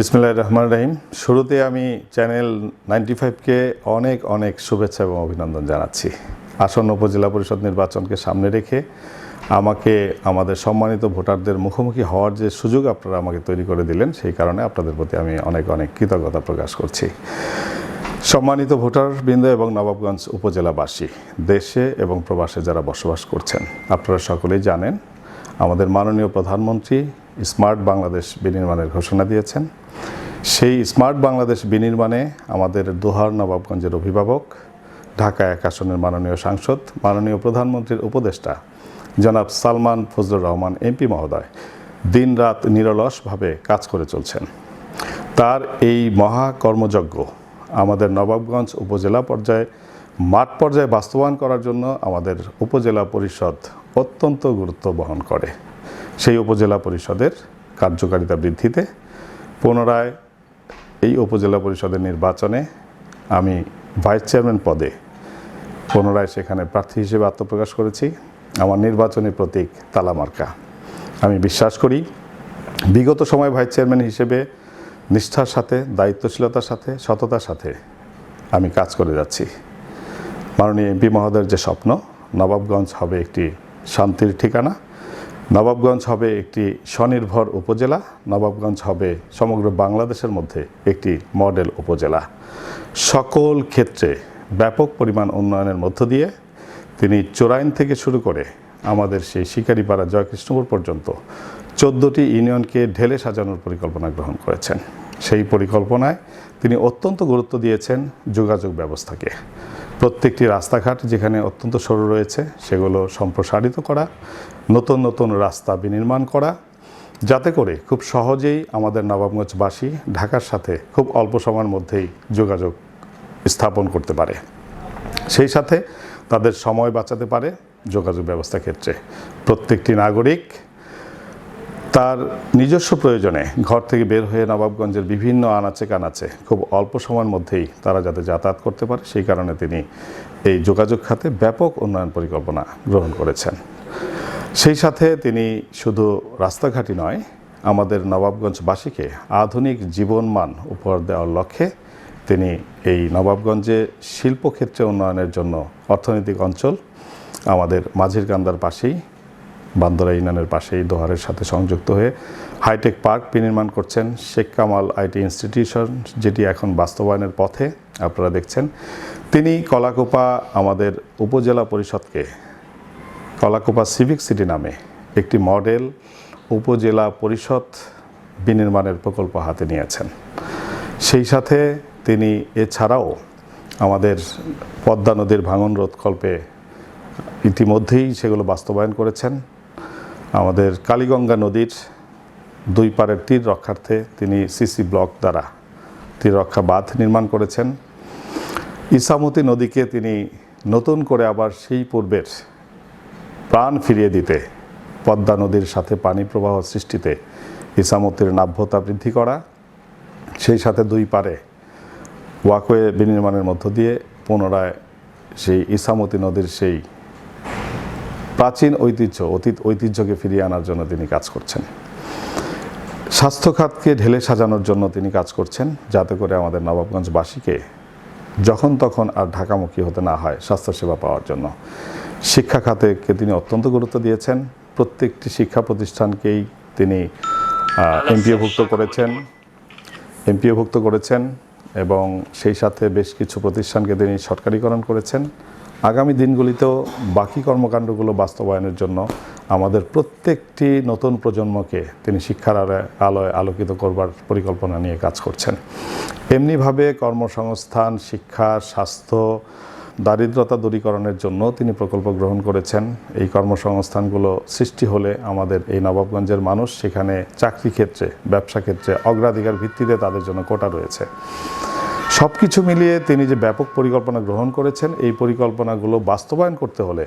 বিসমিল্লাহ রহমান রহিম। শুরুতে আমি চ্যানেল নাইনটি ফাইভকে অনেক অনেক শুভেচ্ছা এবং অভিনন্দন জানাচ্ছি। আসন্ন উপজেলা পরিষদ নির্বাচনকে সামনে রেখে আমাকে, আমাদের সম্মানিত ভোটারদের মুখোমুখি হওয়ার যে সুযোগ আপনারা আমাকে তৈরি করে দিলেন, সেই কারণে আপনাদের প্রতি আমি অনেক অনেক কৃতজ্ঞতা প্রকাশ করছি। সম্মানিত ভোটার বৃন্দ এবং নবাবগঞ্জ উপজেলাবাসী, দেশে এবং প্রবাসে যারা বসবাস করছেন, আপনারা সকলেই জানেন, আমাদের মাননীয় প্রধানমন্ত্রী স্মার্ট বাংলাদেশ বিনির্মাণের ঘোষণা দিয়েছেন। সেই স্মার্ট বাংলাদেশ বিনির্মাণে আমাদের দোহার নবাবগঞ্জের অভিভাবক, ঢাকা এক আসনের মাননীয় সাংসদ, মাননীয় প্রধানমন্ত্রীর উপদেষ্টা জনাব সালমান ফজলুর রহমান, এমপি মহোদয় দিনরাত নিরলসভাবে কাজ করে চলছেন। তার এই মহা কর্মযজ্ঞ আমাদের নবাবগঞ্জ উপজেলা পর্যায়ে, মাঠ পর্যায়ে বাস্তবায়ন করার জন্য আমাদের উপজেলা পরিষদ অত্যন্ত গুরুত্ব বহন করে। সেই উপজেলা পরিষদের কার্যকারিতা বৃদ্ধিতে পুনরায় এই উপজেলা পরিষদের নির্বাচনে আমি ভাইস চেয়ারম্যান পদে পুনরায় সেখানে প্রার্থী হিসেবে আত্মপ্রকাশ করেছি। আমার নির্বাচনী প্রতীক তালামার্কা আমি বিশ্বাস করি বিগত সময় ভাইস চেয়ারম্যান হিসেবে নিষ্ঠার সাথে, দায়িত্বশীলতার সাথে, সততার সাথে আমি কাজ করে যাচ্ছি। মাননীয় এমপি মহোদয়ের যে স্বপ্ন, নবাবগঞ্জ হবে একটি শান্তির ঠিকানা। নবাবগঞ্জ হবে একটি স্বনির্ভর উপজেলা। নবাবগঞ্জ হবে সমগ্র বাংলাদেশের মধ্যে একটি মডেল উপজেলা। সকল ক্ষেত্রে ব্যাপক পরিমাণ উন্নয়নের মধ্য দিয়ে তিনি চোরাইন থেকে শুরু করে আমাদের সেই শিকারিপাড়া জয়কৃষ্ণপুর পর্যন্ত চোদ্দোটি ইউনিয়নকে ঢেলে সাজানোর পরিকল্পনা গ্রহণ করেছেন। সেই পরিকল্পনায় তিনি অত্যন্ত গুরুত্ব দিয়েছেন যোগাযোগ ব্যবস্থাকে। প্রত্যেকটি রাস্তাঘাট যেখানে অত্যন্ত সরু রয়েছে, সেগুলো সম্প্রসারিত করা, নতুন নতুন রাস্তা বিনির্মাণ করা, যাতে করে খুব সহজেই আমাদের নবাবগঞ্জবাসী ঢাকার সাথে খুব অল্প সময়ের মধ্যেই যোগাযোগ স্থাপন করতে পারে। সেই সাথে তাদের সময় বাঁচাতে পারে যোগাযোগ ব্যবস্থা ক্ষেত্রে। প্রত্যেকটি নাগরিক তার নিজস্ব প্রয়োজনে ঘর থেকে বের হয়ে নবাবগঞ্জের বিভিন্ন আনাচে কানাচে, খুব অল্প সময়ের মধ্যেই তারা যাতে যাতায়াত করতে পারে, সেই কারণে তিনি এই যোগাযোগ খাতে ব্যাপক উন্নয়ন পরিকল্পনা গ্রহণ করেছেন। সেই সাথে তিনি শুধু রাস্তাঘাটই নয়, আমাদের নবাবগঞ্জবাসীকে আধুনিক জীবনমান উপহার দেওয়ার লক্ষ্যে তিনি এই নবাবগঞ্জে শিল্পক্ষেত্রে উন্নয়নের জন্য অর্থনৈতিক অঞ্চল, আমাদের মাঝির কান্দার পাশেই বান্দরা ইউনিয়নের পাশেই দোহারের সাথে সংযুক্ত হয়ে হাইটেক পার্ক বিনির্মাণ করছেন শেখ কামাল আইটি ইনস্টিটিউশন, যেটি এখন বাস্তবায়নের পথে। আপনারা দেখছেন, তিনি কলাকোপা আমাদের উপজেলা পরিষদকে কলাকোপা সিভিক সিটি নামে একটি মডেল উপজেলা পরিষদ বিনির্মাণের প্রকল্প হাতে নিয়েছেন। সেই সাথে তিনি এছাড়াও আমাদের পদ্মা নদীর ভাঙন রোধকল্পে ইতিমধ্যেই সেগুলো বাস্তবায়ন করেছেন। আমাদের কালীগঙ্গা নদীর দুই পারের তীর রক্ষার্থে তিনি সিসি ব্লক দ্বারা তীর রক্ষা বাঁধ নির্মাণ করেছেন। ইসামতি নদীকে তিনি নতুন করে আবার সেই পূর্বের প্রাণ ফিরিয়ে দিতে, পদ্মা নদীর সাথে পানি প্রবাহ সৃষ্টিতে ইসামতির নাভ্যতা বৃদ্ধি করা, সেই সাথে দুই পারে ওয়াকওয়ে বিনির্মাণের মধ্য দিয়ে পুনরায় সেই ইসামতি নদীর সেই প্রাচীন ঐতিহ্য অতীত ঐতিহ্যকে ফিরিয়ে আনার জন্য তিনি কাজ করছেন। স্বাস্থ্য খাতকে ঢেলে সাজানোর জন্য তিনি কাজ করছেন যাতে করে আমাদের নবাবগঞ্জবাসীকে যখন তখন আর ঢাকামুখী হতে না হয় স্বাস্থ্যসেবা পাওয়ার জন্য। শিক্ষা খাতেকে তিনি অত্যন্ত গুরুত্ব দিয়েছেন। প্রত্যেকটি শিক্ষা প্রতিষ্ঠানকেই তিনি এমপিওভুক্ত করেছেন। এমপিওভুক্ত করেছেন এবং সেই সাথে বেশ কিছু প্রতিষ্ঠানকে তিনি সরকারিকরণ করেছেন। আগামী দিনগুলিতেও বাকি কর্মকাণ্ডগুলো বাস্তবায়নের জন্য আমাদের প্রত্যেকটি নতুন প্রজন্মকে তিনি শিক্ষার আলোয় আলোকিত করবার পরিকল্পনা নিয়ে কাজ করছেন। এমনিভাবে কর্মসংস্থান, শিক্ষা, স্বাস্থ্য, দারিদ্রতা দূরীকরণের জন্য তিনি প্রকল্প গ্রহণ করেছেন। এই কর্মসংস্থানগুলো সৃষ্টি হলে আমাদের এই নবাবগঞ্জের মানুষ সেখানে চাকরি ক্ষেত্রে, ব্যবসা ক্ষেত্রে অগ্রাধিকার ভিত্তিতে তাদের জন্য কোটা রয়েছে। সব কিছু মিলিয়ে তিনি যে ব্যাপক পরিকল্পনা গ্রহণ করেছেন, এই পরিকল্পনাগুলো বাস্তবায়ন করতে হলে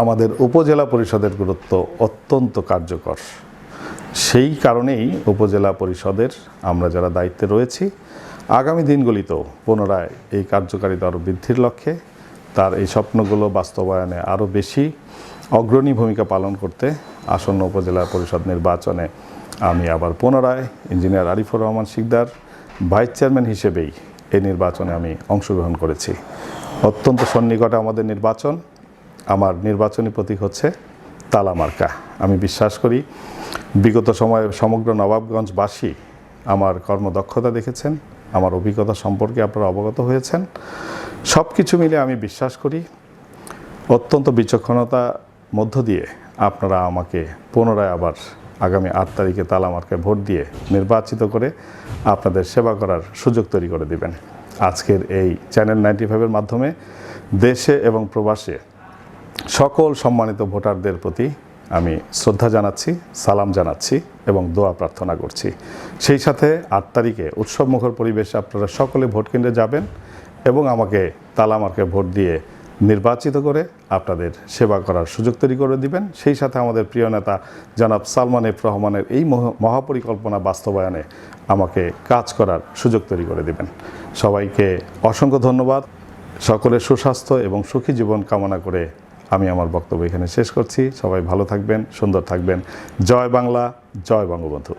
আমাদের উপজেলা পরিষদের গুরুত্ব অত্যন্ত কার্যকর। সেই কারণেই উপজেলা পরিষদের আমরা যারা দায়িত্বে রয়েছি, আগামী দিনগুলিতেও পুনরায় এই কার্যকারিতা আরও বৃদ্ধির লক্ষ্যে তার এই স্বপ্নগুলো বাস্তবায়নে আরও বেশি অগ্রণী ভূমিকা পালন করতে আসন্ন উপজেলা পরিষদ নির্বাচনে আমি আবার পুনরায় engineer Arifur Rahman Sikdar vice chairman হিসেবেই এই নির্বাচনে আমি অংশগ্রহণ করেছি। অত্যন্ত সন্নিকটে আমাদের নির্বাচন। আমার নির্বাচনী প্রতীক হচ্ছে তালামার্কা আমি বিশ্বাস করি, বিগত সময়ে সমগ্র নবাবগঞ্জবাসী আমার কর্মদক্ষতা দেখেছেন, আমার অভিজ্ঞতা সম্পর্কে আপনারা অবগত হয়েছেন। সব কিছু মিলে আমি বিশ্বাস করি, অত্যন্ত বিচক্ষণতা মধ্য দিয়ে আপনারা আমাকে পুনরায় আবার আগামী আট তারিখে তালামার্কে ভোট দিয়ে নির্বাচিত করে আপনাদের সেবা করার সুযোগ তৈরি করে দিবেন। আজকের এই চ্যানেল নাইনটি ফাইভের মাধ্যমে দেশে এবং প্রবাসে সকল সম্মানিত ভোটারদের প্রতি আমি শ্রদ্ধা জানাচ্ছি, সালাম জানাচ্ছি এবং দোয়া প্রার্থনা করছি। সেই সাথে আট তারিখে উৎসবমুখর পরিবেশে আপনারা সকলে ভোট কেন্দ্রে যাবেন এবং আমাকে তালামার্কে ভোট দিয়ে নির্বাচিত করে আপনাদের সেবা করার সুযোগ তৈরি করে দিবেন। সেই সাথে আমাদের প্রিয় নেতা জনাব সালমান এফ রহমানের এই মহ- মহাপরিকল্পনা বাস্তবায়নে আমাকে কাজ করার সুযোগ তৈরি করে দিবেন। সবাইকে অসংখ্য ধন্যবাদ। সকলের সুস্বাস্থ্য এবং সুখী জীবন কামনা করে আমি আমার বক্তব্য এখানে শেষ করছি। সবাই ভালো থাকবেন, সুন্দর থাকবেন। জয় বাংলা, জয় বঙ্গবন্ধু।